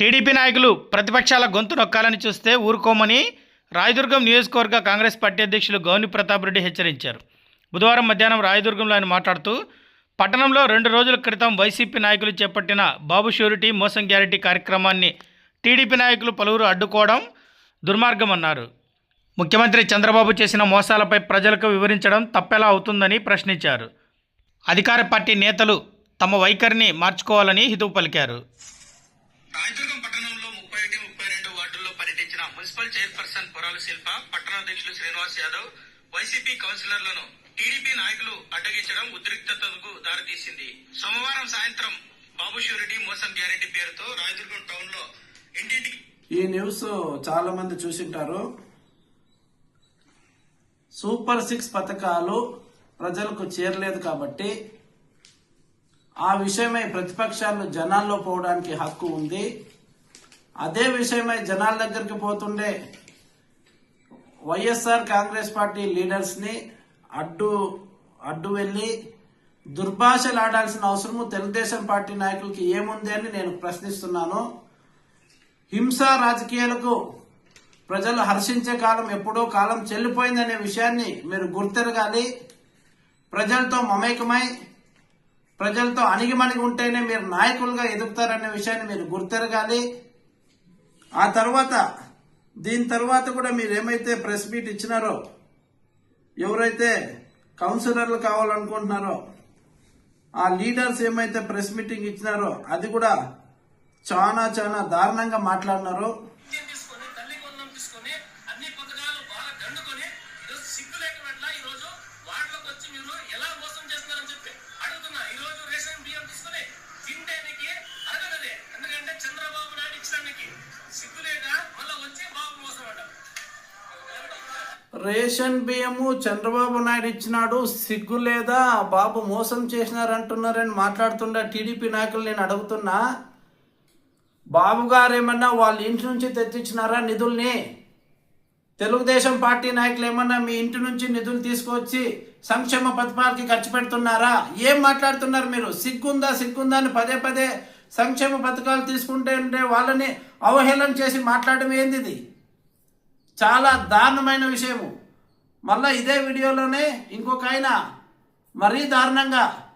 TDP నాయకులు ప్రతిపక్షాల గొంతు నొక్కాలని చూస్తే ఊరుకోమని రాయదుర్గం నియోజకవర్గ కాంగ్రెస్ పార్టీ అధ్యక్షులు గౌని ప్రతాప్ రెడ్డి హెచ్చరించారు. బుధవారం మధ్యాహ్నం రాయదుర్గంలో ఆయన మాట్లాడుతూ పట్టణంలో రెండు రోజుల క్రితం వైసీపీ నాయకులు చేపట్టిన బాబు షూరిటీ మోసం గ్యారెంటీ కార్యక్రమాన్ని టీడీపీ నాయకులు పలువురు అడ్డుకోవడం దుర్మార్గమన్నారు. ముఖ్యమంత్రి చంద్రబాబు చేసిన మోసాలపై ప్రజలకు వివరించడం తప్పెలా అవుతుందని ప్రశ్నించారు. అధికార పార్టీ నేతలు తమ వైఖరిని మార్చుకోవాలని హితవు పలికారు. రాయదుర్గం పట్టణంలో ముప్పై ఒకటి ముప్పై రెండు వార్డుల్లో పర్యటించిన మున్సిపల్ చైర్పర్సన్ పొరాల శిల్ప పట్టణ అధ్యక్షులు శ్రీనివాస్ యాదవ్ వైసీపీ కౌన్సిలర్లను టీడీపీ నాయకులు అడ్డగించడం ఉద్రిక్తతకు దారితీసింది. సోమవారం సాయంత్రం బాబు షూరిటీ మోసం గ్యారెంటీ పేరుతో రాయదుర్గం టౌన్లో ఇంటింటికి ఈ న్యూస్ చాలా మంది చూసింటారు. సూపర్ సిక్స్ పథకాలు ప్రజలకు చేరలేదు కాబట్టి ఆ విషయమై ప్రతిపక్షాలు జనాల్లో పోవడానికి హక్కు ఉంది. అదే విషయమై జనాల దగ్గరికి పోతుండే వైఎస్ఆర్ కాంగ్రెస్ పార్టీ లీడర్స్ని అడ్డు అడ్డు వెళ్ళి దుర్భాషలు ఆడాల్సిన అవసరము తెలుగుదేశం పార్టీ నాయకులకి ఏముంది అని నేను ప్రశ్నిస్తున్నాను. హింస రాజకీయాలకు ప్రజలు హర్షించే కాలం ఎప్పుడో కాలం చెల్లిపోయిందనే విషయాన్ని మీరు గుర్తెరగాలి. ప్రజలతో మమేకమై ప్రజలతో అణిగిమణిగి ఉంటేనే మీరు నాయకులుగా ఎదుగుతారనే విషయాన్ని మీరు గుర్తెరగాలి. ఆ తర్వాత దీని తర్వాత కూడా మీరు ఏమైతే ప్రెస్ మీట్ ఇచ్చినారో ఎవరైతే కౌన్సిలర్లు కావాలనుకుంటున్నారో ఆ లీడర్స్ ఏమైతే ప్రెస్ మీటింగ్ ఇచ్చినారో అది కూడా చాలా చాలా దారుణంగా మాట్లాడినారు రేషన్ బియ్యము చంద్రబాబు నాయుడు ఇచ్చినాడు సిగ్గు లేదా? బాబు మోసం చేసినారంటున్నారని మాట్లాడుతున్న టీడీపీ నాయకులు. నేను అడుగుతున్నా బాబు గారు ఏమన్నా వాళ్ళ ఇంటి నుంచి తెచ్చిచ్చినారా నిధుల్ని? తెలుగుదేశం పార్టీ నాయకులు ఏమన్నా మీ ఇంటి నుంచి నిధులు తీసుకొచ్చి సంక్షేమ పథకాలకి ఖర్చు పెడుతున్నారా? ఏం మాట్లాడుతున్నారు మీరు? సిగ్గుందా సిగ్గుందా అని పదే పదే సంక్షేమ పథకాలు తీసుకుంటే ఉంటే వాళ్ళని అవహేళన చేసి మాట్లాడడం ఏంది చాలా దారుణమైన విషయము. మళ్ళా ఇదే వీడియోలోనే ఇంకొక ఆయన మరీ దారుణంగా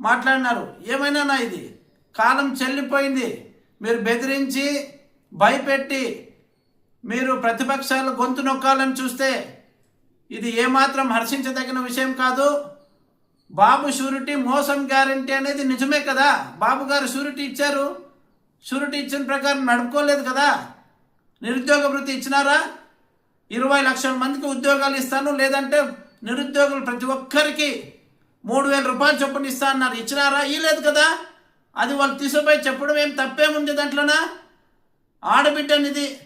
మాట్లాడినారు. ఏమైనా ఇది? కాలం చెల్లిపోయింది. మీరు బెదిరించి భయపెట్టి మీరు ప్రతిపక్షాలు గొంతు నొక్కాలని చూస్తే ఇది ఏమాత్రం హర్షించదగిన విషయం కాదు. బాబు షూరిటీ మోసం గ్యారంటీ అనేది నిజమే కదా? బాబు గారు షూరిటీ ఇచ్చారు. షూరిటీ ఇచ్చిన ప్రకారం నడుపుకోలేదు కదా? నిరుద్యోగ వృత్తి ఇచ్చినారా? ఇరవై లక్షల మందికి ఉద్యోగాలు ఇస్తాను లేదంటే నిరుద్యోగులు ప్రతి ఒక్కరికి మూడు వేల రూపాయలు చొప్పున ఇస్తా అన్నారు. ఇచ్చినారా? ఇలేదు కదా. అది వాళ్ళు తీసుకుపోయి చెప్పడం ఏం తప్పేముంది దాంట్లోనా? ఆడబిడ్డ నిధి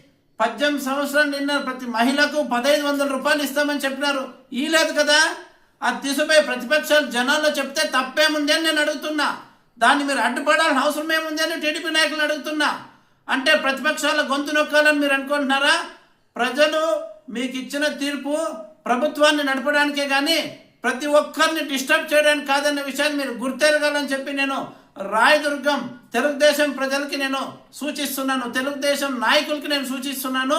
పద్దెనిమిది సంవత్సరాలు నిన్న ప్రతి మహిళకు పదహైదు వందల రూపాయలు ఇస్తామని చెప్పినారు. ఈ లేదు కదా. అది తీసుకుపోయి ప్రతిపక్షాలు జనాల్లో చెప్తే తప్పేముంది అని నేను అడుగుతున్నా. దాన్ని మీరు అడ్డుపడాల్సిన అవసరం ఏముంది అని టీడీపీ నాయకులు అడుగుతున్నా. అంటే ప్రతిపక్షాల గొంతు నొక్కాలని మీరు అనుకుంటున్నారా? ప్రజలు మీకు ఇచ్చిన తీర్పు ప్రభుత్వాన్ని నడపడానికే కానీ ప్రతి ఒక్కరిని డిస్టర్బ్ చేయడానికి కాదన్న విషయాన్ని మీరు గుర్తెరగాలని చెప్పి నేను రాయదుర్గం తెలుగుదేశం ప్రజలకి నేను సూచిస్తున్నాను. తెలుగుదేశం నాయకులకి నేను సూచిస్తున్నాను.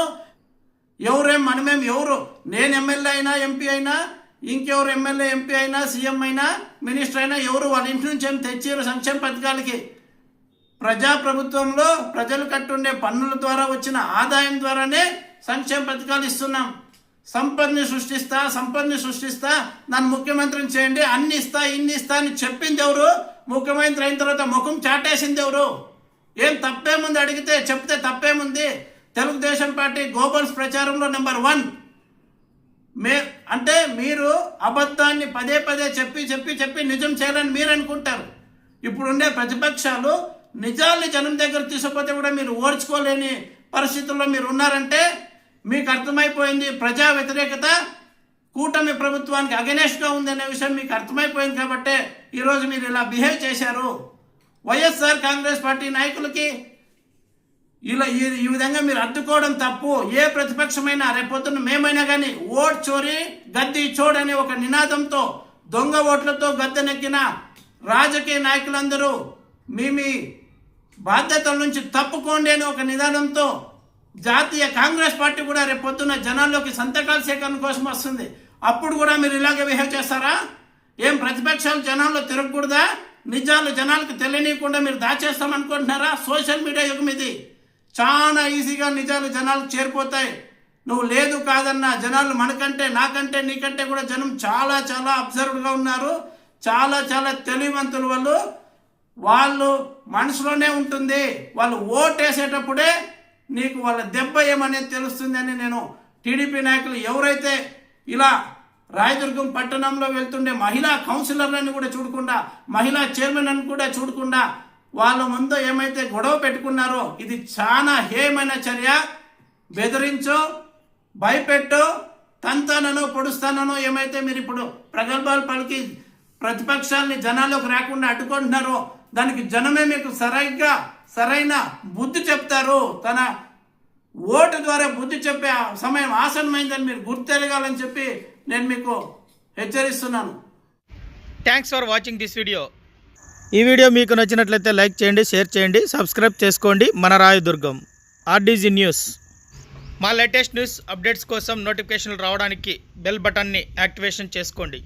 ఎవరేం మనమేం ఎవరు? నేను ఎమ్మెల్యే అయినా ఎంపీ అయినా ఇంకెవరు ఎమ్మెల్యే ఎంపీ అయినా సీఎం అయినా మినిస్టర్ అయినా ఎవరు వాళ్ళ ఇంటి నుంచి ఏం తెచ్చారు సంక్షేమ పథకాలకి? ప్రజాప్రభుత్వంలో ప్రజలు కట్టుండే పన్నుల ద్వారా వచ్చిన ఆదాయం ద్వారానే సంక్షేమ పథకాలు ఇస్తున్నాం. సంపదని సృష్టిస్తా సంపదని సృష్టిస్తా నన్ను ముఖ్యమంత్రిని చేయండి అన్ని ఇస్తా ఇన్ని ఇస్తా అని చెప్పింది ఎవరు? ముఖ్యమంత్రి అయిన తర్వాత ముఖం చాటేసింది ఎవరు? ఏం తప్పేముంది అడిగితే చెప్తే తప్పేముంది? తెలుగుదేశం పార్టీ గోబల్స్ ప్రచారంలో నెంబర్ వన్. మే అంటే మీరు అబద్ధాన్ని పదే పదే చెప్పి చెప్పి చెప్పి నిజం చేయాలని మీరు అనుకుంటారు. ఇప్పుడుండే ప్రతిపక్షాలు నిజాన్ని జనం దగ్గర తీసుకుపోతే కూడా మీరు ఓర్చుకోలేని పరిస్థితుల్లో మీరు ఉన్నారంటే మీకు అర్థమైపోయింది ప్రజా వ్యతిరేకత కూటమి ప్రభుత్వానికి అగెనెస్ట్గా ఉందనే విషయం మీకు అర్థమైపోయింది కాబట్టే ఈరోజు మీరు ఇలా బిహేవ్ చేశారు. వైఎస్ఆర్ కాంగ్రెస్ పార్టీ నాయకులకి ఇలా ఈ ఈ విధంగా మీరు అడ్డుకోవడం తప్పు. ఏ ప్రతిపక్షమైనా రేపొద్దున మేమైనా కానీ ఓట్ చోరీ గద్ది చోడ్ అనే ఒక నినాదంతో దొంగ ఓట్లతో గద్దెనెక్కిన రాజకీయ నాయకులందరూ మీ మీ బాధ్యతల నుంచి తప్పుకోండి అని ఒక నిదానంతో జాతీయ కాంగ్రెస్ పార్టీ కూడా రేపు పొద్దున్న జనాల్లోకి సంతకాల సేకరణ కోసం వస్తుంది. అప్పుడు కూడా మీరు ఇలాగే బిహేవ్ చేస్తారా? ఏం ప్రతిపక్షాలు జనాల్లో తిరగకూడదా? నిజాలు జనాలకు తెలియనీయకుండా మీరు దాచేస్తామనుకుంటున్నారా? సోషల్ మీడియా యుగం ఇది. చాలా ఈజీగా నిజాలు జనాలకు చేరిపోతాయి. నువ్వు లేదు కాదన్నా జనాలు మనకంటే నాకంటే నీకంటే కూడా జనం చాలా చాలా అబ్జర్వ్డ్గా ఉన్నారు. చాలా చాలా తెలివంతులు వాళ్ళు. వాళ్ళు మనసులోనే ఉంటుంది. వాళ్ళు ఓటేసేటప్పుడే నీకు వాళ్ళ దెబ్బ ఏమనేది తెలుస్తుంది అని నేను టీడీపీ నాయకులు ఎవరైతే ఇలా రాయదుర్గం పట్టణంలో వెళ్తుండే మహిళా కౌన్సిలర్లను కూడా చూడకుండా మహిళా చైర్మన్ అని కూడా చూడకుండా వాళ్ళ ముందు ఏమైతే గొడవ పెట్టుకున్నారో ఇది చాలా హేయమైన చర్య. బెదిరించు భయపెట్టు తంతానను పొడుస్తానను ఏమైతే మీరు ఇప్పుడు ప్రగల్భాలు పలికి ప్రతిపక్షాలని జనాల్లోకి రాకుండా అడ్డుకుంటున్నారో దానికి జనమే మీకు సరిగ్గా సరైన బుద్ధి చెప్తారు. తన ఓటు ద్వారా బుద్ధి చెప్పే సమయం ఆసనమైందని మీరు గుర్తెరగాలని చెప్పి నేను మీకు హెచ్చరిస్తున్నాను. Thanks for watching this video ఈ వీడియో మీకు నచ్చినట్లయితే లైక్ చేయండి షేర్ చేయండి సబ్స్క్రైబ్ చేసుకోండి. మన రాయదుర్గం ఆర్డీజీ న్యూస్ మా లేటెస్ట్ న్యూస్ అప్డేట్స్ కోసం నోటిఫికేషన్లు రావడానికి బెల్ బటన్ని యాక్టివేషన్ చేసుకోండి.